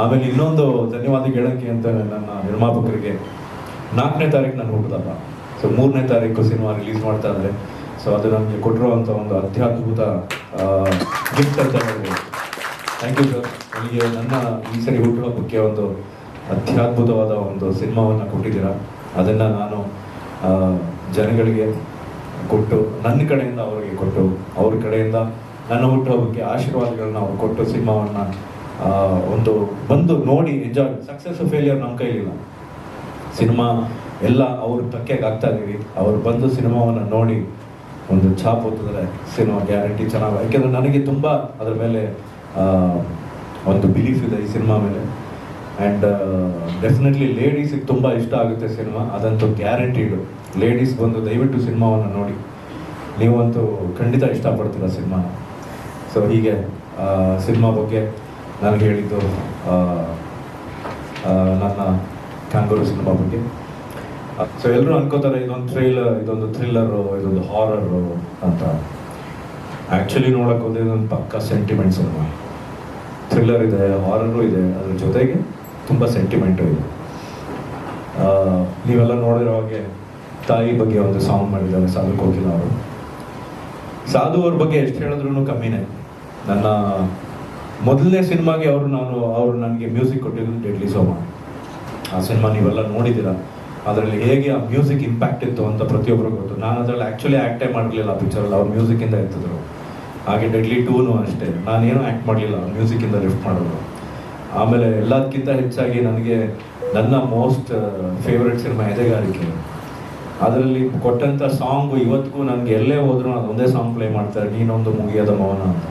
ಆಮೇಲೆ ಇನ್ನೊಂದು ಧನ್ಯವಾದ ಹೇಳಕ್ಕೆ ಅಂತ ನನ್ನ ನಿರ್ಮಾಪಕರಿಗೆ ನಾಲ್ಕನೇ ತಾರೀಕು ನಾನು ಹುಟ್ಟಿದಲ್ಲ ಸೊ ಮೂರನೇ ತಾರೀಕು ಸಿನಿಮಾ ರಿಲೀಸ್ ಮಾಡ್ತಾ ಇದ್ದಾರೆ. ಸೊ ಅದು ನಮಗೆ ಕೊಟ್ಟಿರುವಂಥ ಒಂದು ಅತ್ಯದ್ಭುತ ಗಿಫ್ಟ್ ಅಂತ ಹೇಳ್ಬೋದು. ಥ್ಯಾಂಕ್ ಯು ಸರ್ ನನಗೆ ನನ್ನ ಈ ಸರಿ ಹುಟ್ಟುಹಬ್ಬಕ್ಕೆ ಒಂದು ಅತ್ಯದ್ಭುತವಾದ ಒಂದು ಸಿನಿಮಾವನ್ನು ಕೊಟ್ಟಿದ್ದೀರಾ. ಅದನ್ನು ನಾನು ಜನಗಳಿಗೆ ಕೊಟ್ಟು, ನನ್ನ ಕಡೆಯಿಂದ ಅವರಿಗೆ ಕೊಟ್ಟು, ಅವ್ರ ಕಡೆಯಿಂದ ನನ್ನ ಹುಟ್ಟುವ ಬಗ್ಗೆ ಆಶೀರ್ವಾದಗಳನ್ನು ಅವ್ರು ಕೊಟ್ಟು ಸಿನಿಮಾವನ್ನು ಒಂದು ಬಂದು ನೋಡಿ ಎಂಜಾಯ್ ಸಕ್ಸಸ್ ಫೇಲಿಯರ್ ನಮ್ಮ ಕೈಲಿಲ್ಲ. ಸಿನಿಮಾ ಎಲ್ಲ ಅವ್ರ ತಕ್ಕೆಗೆ ಆಗ್ತಾ ಇದೀವಿ ಅವ್ರು ಬಂದು ಸಿನಿಮಾವನ್ನು ನೋಡಿ ಒಂದು ಛಾಪ್ ಹೊತ್ತಿದ್ರೆ ಸಿನಿಮಾ ಗ್ಯಾರಂಟಿ ಚೆನ್ನಾಗಿ ಯಾಕೆಂದ್ರೆ ನನಗೆ ತುಂಬ ಅದ್ರ ಮೇಲೆ ಒಂದು ಬಿಲೀಫ್ ಇದೆ ಈ ಸಿನಿಮಾ ಮೇಲೆ. ಆ್ಯಂಡ್ ಡೆಫಿನೆಟ್ಲಿ ಲೇಡೀಸಿಗೆ ತುಂಬ ಇಷ್ಟ ಆಗುತ್ತೆ ಸಿನಿಮಾ. ಅದಂತೂ ಗ್ಯಾರಂಟಿಡು ಲೇಡೀಸ್ ಬಂದು ದಯವಿಟ್ಟು ಸಿನಿಮಾವನ್ನು ನೋಡಿ. ನೀವಂತೂ ಖಂಡಿತ ಇಷ್ಟಪಡ್ತೀರ ಸಿನಿಮಾನ. ಸೊ ಹೀಗೆ ಸಿನಿಮಾ ಬಗ್ಗೆ ನಾನು ಹೇಳಿದ್ದು ನನ್ನ ಕ್ಯಾಂಗೂರು ಸಿನಿಮಾ ಬಗ್ಗೆ. ಸೊ ಎಲ್ಲರೂ ಅನ್ಕೋತಾರೆ ಇದೊಂದು ಥ್ರಿಲ್ಲರ್ ಇದೊಂದು ಥ್ರಿಲ್ಲರು ಇದೊಂದು ಹಾರರು ಅಂತ. ಆ್ಯಕ್ಚುಲಿ ನೋಡಕ್ಕೆ ಹೋದ್ರೆ ಇದೊಂದು ಪಕ್ಕ ಸೆಂಟಿಮೆಂಟ್ ಸಿನಿಮಾ ಥ್ರಿಲ್ಲರ್ ಇದೆ ಹಾರರು ಇದೆ, ಅದ್ರ ಜೊತೆಗೆ ತುಂಬ ಸೆಂಟಿಮೆಂಟು ಇದೆ. ನೀವೆಲ್ಲ ನೋಡಿರೋ ಹಾಗೆ ತಾಯಿ ಬಗ್ಗೆ ಒಂದು ಸಾಂಗ್ ಮಾಡಿದ್ದಾರೆ, ಸಾಧು ಕೋಕಿಲ ಅವರು. ಸಾಧು ಅವ್ರ ಬಗ್ಗೆ ಎಷ್ಟು ಹೇಳಿದ್ರು ಕಮ್ಮಿನೇ. ನನ್ನ ಮೊದಲನೇ ಸಿನಿಮಾಗೆ ಅವರು ನಾನು, ಅವರು ನನಗೆ ಮ್ಯೂಸಿಕ್ ಕೊಟ್ಟಿದ್ದು ಡೆಡ್ಲಿ ಸೋಮ ಆ ಸಿನಿಮಾ ನೀವೆಲ್ಲ ನೋಡಿದ್ದೀರಾ? ಅದರಲ್ಲಿ ಹೇಗೆ ಆ ಮ್ಯೂಸಿಕ್ ಇಂಪ್ಯಾಕ್ಟ್ ಇತ್ತು ಅಂತ ಪ್ರತಿಯೊಬ್ಬರಿಗೂ ಗೊತ್ತು. ನಾನು ಅದರಲ್ಲಿ ಆ್ಯಕ್ಚುಲಿ ಆ್ಯಕ್ಟೇ ಮಾಡಲಿಲ್ಲ ಆ ಪಿಕ್ಚರಲ್ಲಿ ಅವ್ರು ಮ್ಯೂಸಿಕಿಂದ ಇರ್ತಿದ್ರು ಹಾಗೆ ಡೆಡ್ಲಿ ಟೂನು ಅಷ್ಟೇ. ನಾನೇನು ಆ್ಯಕ್ಟ್ ಮಾಡಲಿಲ್ಲ ಮ್ಯೂಸಿಕಿಂದ ಲಿಫ್ಟ್ ಮಾಡೋದು. ಆಮೇಲೆ ಎಲ್ಲದಕ್ಕಿಂತ ಹೆಚ್ಚಾಗಿ ನನಗೆ ನನ್ನ ಮೋಸ್ಟ್ ಫೇವ್ರೆಟ್ ಸಿನಿಮಾ ಎದೆಗಾರಿಕೆ. ಅದರಲ್ಲಿ ಕೊಟ್ಟಂಥ ಸಾಂಗು ಇವತ್ತಿಗೂ ನನಗೆ ಎಲ್ಲೇ ಹೋದ್ರು ಅದೊಂದೇ ಸಾಂಗ್ ಪ್ಲೇ ಮಾಡ್ತಾರೆ ನೀನೊಂದು ಮುಗಿಯದ ಮೌನ ಅಂತ.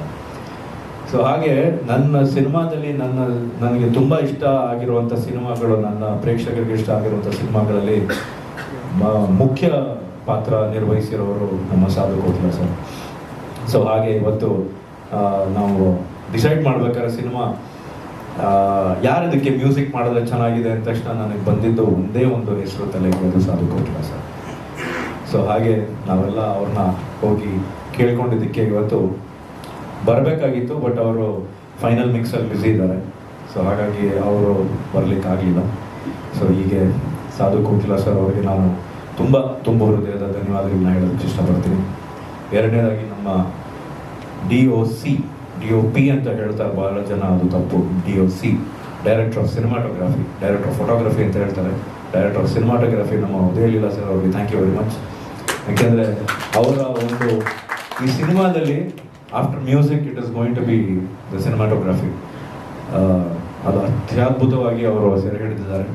ಸೊ ಹಾಗೆ ನನ್ನ ಸಿನಿಮಾದಲ್ಲಿ ನನ್ನ, ನನಗೆ ತುಂಬ ಇಷ್ಟ ಆಗಿರುವಂಥ ಸಿನಿಮಾಗಳು ನನ್ನ ಪ್ರೇಕ್ಷಕರಿಗೆ ಇಷ್ಟ ಆಗಿರುವಂಥ ಸಿನಿಮಾಗಳಲ್ಲಿ ಮುಖ್ಯ ಪಾತ್ರ ನಿರ್ವಹಿಸಿರೋರು ನಮ್ಮ ಸಾಧು ಕೋಟ್ಲ ಸರ್. ಸೊ ಹಾಗೆ ಇವತ್ತು ನಾವು ಡಿಸೈಡ್ ಮಾಡ್ಬೇಕಾದ್ರೆ ಸಿನಿಮಾ ಯಾರು ಇದಕ್ಕೆ ಮ್ಯೂಸಿಕ್ ಮಾಡಿದ್ರೆ ಚೆನ್ನಾಗಿದೆ ಅಂದ ತಕ್ಷಣ ನನಗೆ ಬಂದಿದ್ದು ಒಂದೇ ಒಂದು ಹೆಸರು ತಲೆಗೆ ಸಾಧು ಕೋಟ್ಲ ಸರ್. ಸೊ ಹಾಗೆ ನಾವೆಲ್ಲ ಅವ್ರನ್ನ ಹೋಗಿ ಕೇಳ್ಕೊಂಡಿದ್ದಕ್ಕೆ ಇವತ್ತು ಬರಬೇಕಾಗಿತ್ತು ಬಟ್ ಅವರು ಫೈನಲ್ ಮಿಕ್ಸಲ್ಲಿ ಬ್ಯುಸಿ ಇದ್ದಾರೆ. ಸೊ ಹಾಗಾಗಿ ಅವರು ಬರಲಿಕ್ಕಾಗಲಿಲ್ಲ. ಸೊ ಹೀಗೆ ಸಾಧು ಕೋಕಿಲ ಸರ್ ಅವರಿಗೆ ನಾನು ತುಂಬ ತುಂಬ ಹೃದಯದ ಧನ್ಯವಾದಗಳನ್ನ ಹೇಳೋದಕ್ಕೆ ಇಷ್ಟಪಡ್ತೀನಿ. ಎರಡನೇದಾಗಿ ನಮ್ಮ D O C D O P ಅಂತ ಹೇಳ್ತಾರೆ ಬಹಳ ಜನ ಅದು ತಪ್ಪು. D O C director of cinematography director of photography ಅಂತ ಹೇಳ್ತಾರೆ. ಡೈರೆಕ್ಟರ್ ಆಫ್ ಸಿನಿಮಾಟೋಗ್ರಫಿ ನಮ್ಮ ಉದಯಲೀಲಾ ಸರ್ ಅವರಿಗೆ ಥ್ಯಾಂಕ್ ಯು ವೆರಿ ಮಚ್ ಯಾಕೆಂದರೆ ಅವರ ಒಂದು ಈ ಸಿನಿಮಾದಲ್ಲಿ after music it is going to be the cinematography ಅದು ಅತ್ಯದ್ಭುತವಾಗಿ ಅವರು ಸೆರೆ ಹಿಡಿದಿದ್ದಾರೆ.